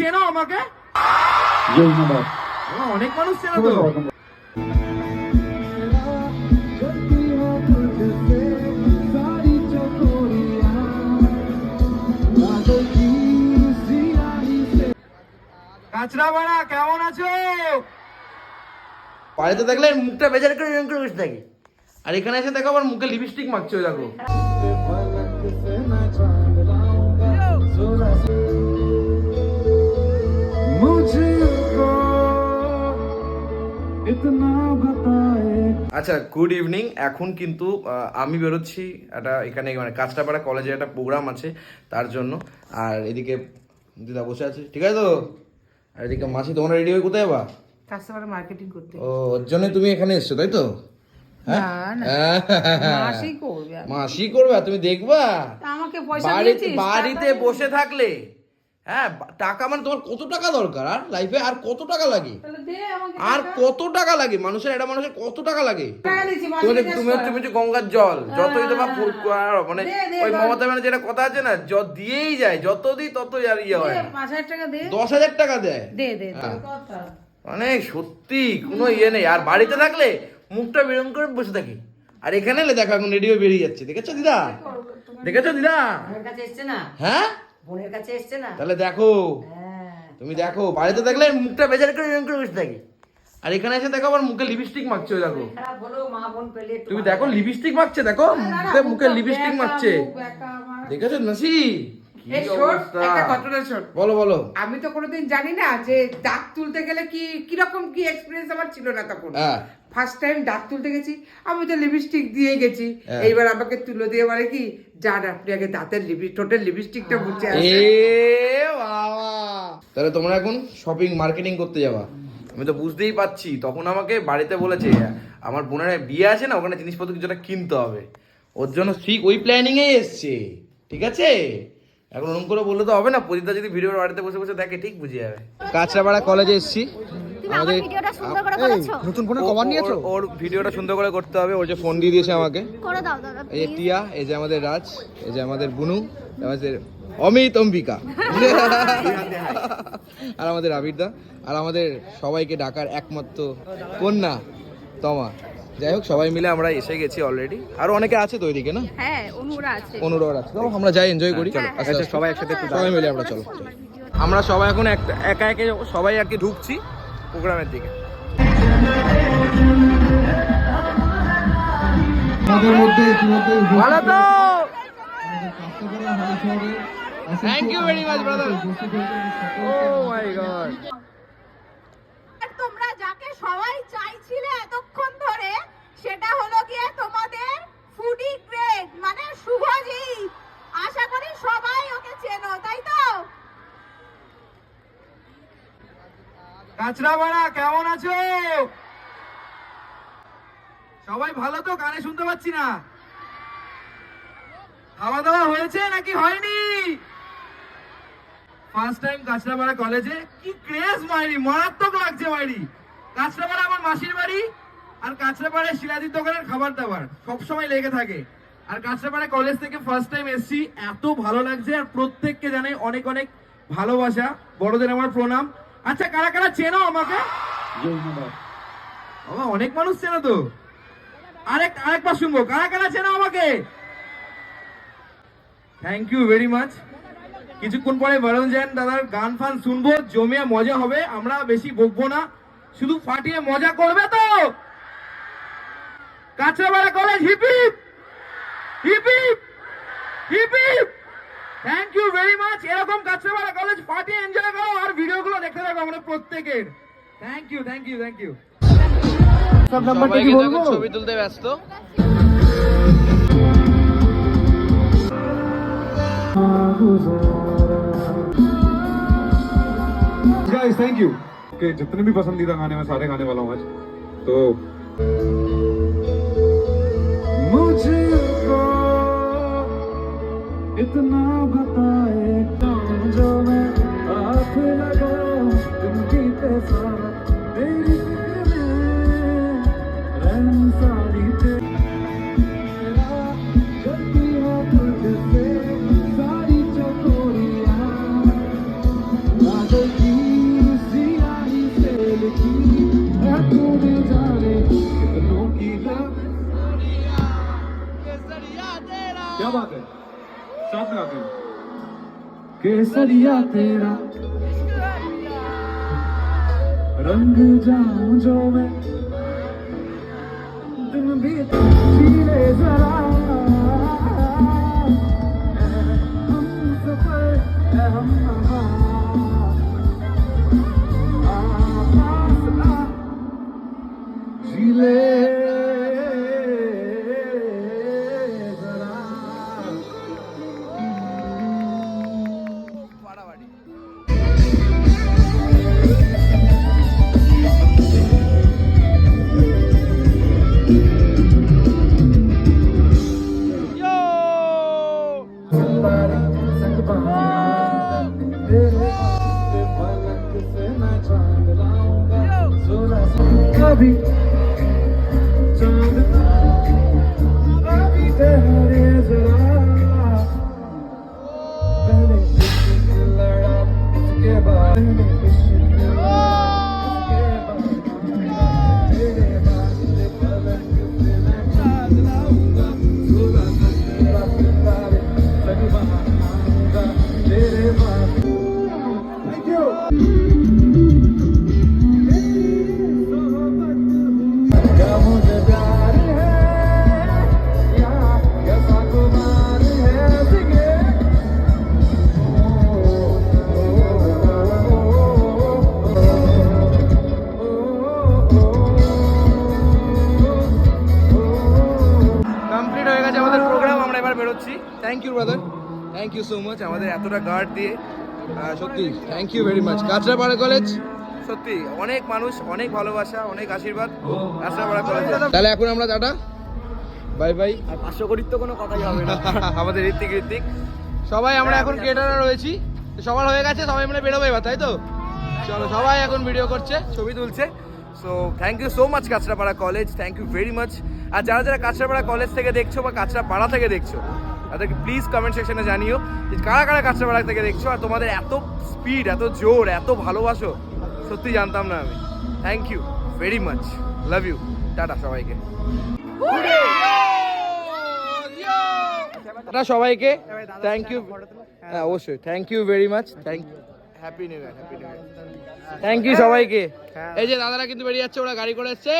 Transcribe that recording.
চেনো আমাকে? অনেক মানুষ চেনো তো। কাঁচরা বাড়া কেমন আছো? বাড়িতে দেখলে মুখটা বেজার করে এরকম করে বসে থাকি। আর এখানে এসে দেখো আবার মুখে লিপস্টিক মাখছে ওই দেখো। আচ্ছা গুড ইভিনিং এখন কিন্তু আমি বেরোচ্ছি একটা এখানে মানে কাঁচরাপাড়া কলেজে একটা প্রোগ্রাম আছে তার জন্য। আর এদিকে দিদা বসে আছে। ঠিক আছে তো? আর এদিকে মাসি তোমরা রেডি হয়ে কোথায় বা? মার্কেটিং করতে। ও ওর জন্য তুমি এখানে এসছো তাই তো? হ্যাঁ? না মাসেই করবে। মাসি করবে তুমি দেখবা? আমাকে পয়সা বাড়িতে বসে থাকলে হ্যাঁ টাকা মানে তোমার কত টাকা দরকার? আর লাইফে আর কত টাকা লাগে? আর কত টাকা লাগে? মানুষের এটা মানুষের কত টাকা লাগে? তুমি হচ্ছে- তুমি হচ্ছে গঙ্গার জল। যতই তোমার মানে ওই। মমতা ব্যানার্জি যেটা কথা আছে না যত দিয়েই যায় যত দিই তত আর ইয়ে হয়। দশ হাজার টাকা দেয়। হ্যাঁ। মানে সত্যি কোনো ইয়ে নেই। আর বাড়িতে থাকলে মুখটা বিরম করে বসে থাকি। আর এখানে এলে দেখো এখন রেডিও বেরিয়ে যাচ্ছে। দেখেছ দিদা? দেখেছ দিদা? হ্যাঁ? বোনের কাছে এসছে না? তাহলে দেখো। হ্যাঁ। তুমি দেখো বাড়িতে দেখলে মুখটা বেজার করে এরকম করে বসে থাকি। আর এখানে এসে দেখো আমার মুখে লিপস্টিক মাখছে দেখো। তুমি দেখো লিপস্টিক মাখছে দেখো মুখে মুখে লিপস্টিক মাখছে। দেখেছ নাসি বলো বলো। আমি তো কোনোদিন জানি না যে দাঁত তুলতে গেলে কি কীরকম কি এক্সপিরিয়েন্স আমার ছিল না তখন। হ্যাঁ। ফার্স্ট টাইম দাঁত তুলতে গেছি আমি তো লিপস্টিক দিয়ে গেছি। হ্যাঁ। এইবার আমাকে তুলে দিয়ে বলে কি যান আপনি আগে দাঁতের লিপস্টিক টোটাল লিপস্টিকটা মুছে এ আসেন তাহলে তোমরা এখন শপিং মার্কেটিং করতে যাবা। আমি তো বুঝতেই পারছি। তখন আমাকে বাড়িতে বলেছে আমার বোনের বিয়ে আছে না ওখানে জিনিসপত্র কিছুটা কিনতে হবে। ওর জন্য ঠিক ওই প্ল্যানিং এ এসছে। ঠিক আছে? এখন ওরকম করে বললে তো হবে না প্রদীপদা যদি ভিডিও বাড়িতে বসে বসে দেখে ঠিক বুঝে যাবে। কাঁচরাপাড়া কলেজে এসেছি। করেছ নতুন ফোনে কভার নিয়েছো? ওর ভিডিওটা সুন্দর করে করতে হবে ওর যে ফোন দিয়ে দিয়েছে আমাকে। করে দাও দাদা এই টিয়া এই যে আমাদের রাজ এই যে আমাদের বুনু আমাদের অমিত অম্বিকা। আর আমাদের আবিরদা আর আমাদের সবাইকে ডাকার একমাত্র কন্যা তমা। যাই হোক সবাই মিলে আমরা এসে গেছি অলরেডি আরও অনেকে আছে তো ওইদিকে না? হ্যাঁ অনুরা আছে। অনুরোধ আছে। আমরা যাই এনজয় করি। চলো আচ্ছা সবাই একসাথে সবাই মিলে আমরা চলো। আমরা সবাই এখন একা একে সবাই আর কি ঢুকছি প্রোগ্রামের দিকে। তাদের মধ্যে ইতিমধ্যে ভালো তো thank you very much brother oh my god তোমরা যাকে সবাই চাইছিলে এতক্ষণ ধরে, সেটা হলো গিয়ে তোমাদের ফুডি গ্রেড মানে শুভজিৎ আশা করি সবাই ওকে চেনো, তাই তো? কাঁচরাপাড়া, কেমন আছো? সবাই ভালো তো? কানে শুনতে পাচ্ছি না। খাওয়া দাওয়া হয়েছে নাকি হয়নি? ফার্স্ট টাইম কাঁচরাপাড়া কলেজে কি ক্রেজ মাইরি মারাত্মক লাগছে মাইরি। কাঁচরাপাড়া আমার মাসির বাড়ি আর কাঁচরাপাড়ায় শিলাদির দোকানের খাবার দাবার সবসময় লেগে থাকে। আর কাঁচরাপাড়া কলেজ থেকে ফার্স্ট টাইম এসছি এত ভালো লাগছে আর প্রত্যেককে জানাই অনেক অনেক ভালোবাসা। বড়দের আমার প্রণাম। আচ্ছা কারা কারা চেনো আমাকে? বাবা অনেক মানুষ চেনো তো। আরেক আরেকবার শুনব। কারা কারা চেনো আমাকে? থ্যাংক ইউ ভেরি মাচ কিছুক্ষণ পরে বেরোন যান দাদার গান ফান শুনব জমিয়ে মজা হবে আমরা বেশি বকবো না। শুধু ফাটিয়ে মজা করবে তো। Kanchrapara college hip hip hippie hippie thank you very much এরকম কাছড়াপাড়া কলেজ ফাটিয়ে এনজয় করো আর ভিডিওগুলো দেখতে থাকো আমরা প্রত্যেকের। Thank you thank you thank you সব ছবি তুলতে ব্যস্ত। Who's. यू के जितने भी पसंदीदा गाने मैं सारे गाने वाला हूँ आज। तो मुझे इतना साथ में आते हैं केसरिया तेरा। रंग जाऊँ जो मैं। दिन भी जीले जरा। हम सफ़र है हम। Thank you brother thank you so much আমাদের এতটা গার্ড দিয়ে সত্যি thank you very much Kanchrapara college সত্যি অনেক মানুষ অনেক ভালোবাসা অনেক আশীর্বাদ। কাঁচরাপাড়া কলেজ তাহলে এখন আমরা টাটা। বাই বাই আর পাঁচশো তো কোনো কথাই হবে না। আমাদের ঋত্বিক ঋত্বিক। সবাই আমরা এখন কেটারা রয়েছি। সবার হয়ে গেছে সবাই মিলে বেরোবো এবার তাই তো? চলো সবাই এখন ভিডিও করছে ছবি তুলছে। So thank you so much Kanchrapara college thank you very much আর যারা যারা কাঁচরাপাড়া কলেজ থেকে দেখছ বা কাঁচরাপাড়া থেকে দেখছ তাদেরকে প্লিজ কমেন্ট সেকশনে জানিও যে কারা কারা কাঁচরাপাড়া থেকে দেখছ আর তোমাদের এত স্পিড এত জোর এত ভালোবাসো সত্যি জানতাম না আমি। Thank you very much love you tata সবাইকে। টাটা সবাইকে। থ্যাংক ইউ হ্যাঁ অবশ্যই। Thank you very much thank happy new year happy new year thank you সবাইকে। এই যে দাদারা কিন্তু বেরিয়ে যাচ্ছে ওরা গাড়ি করে এসছে।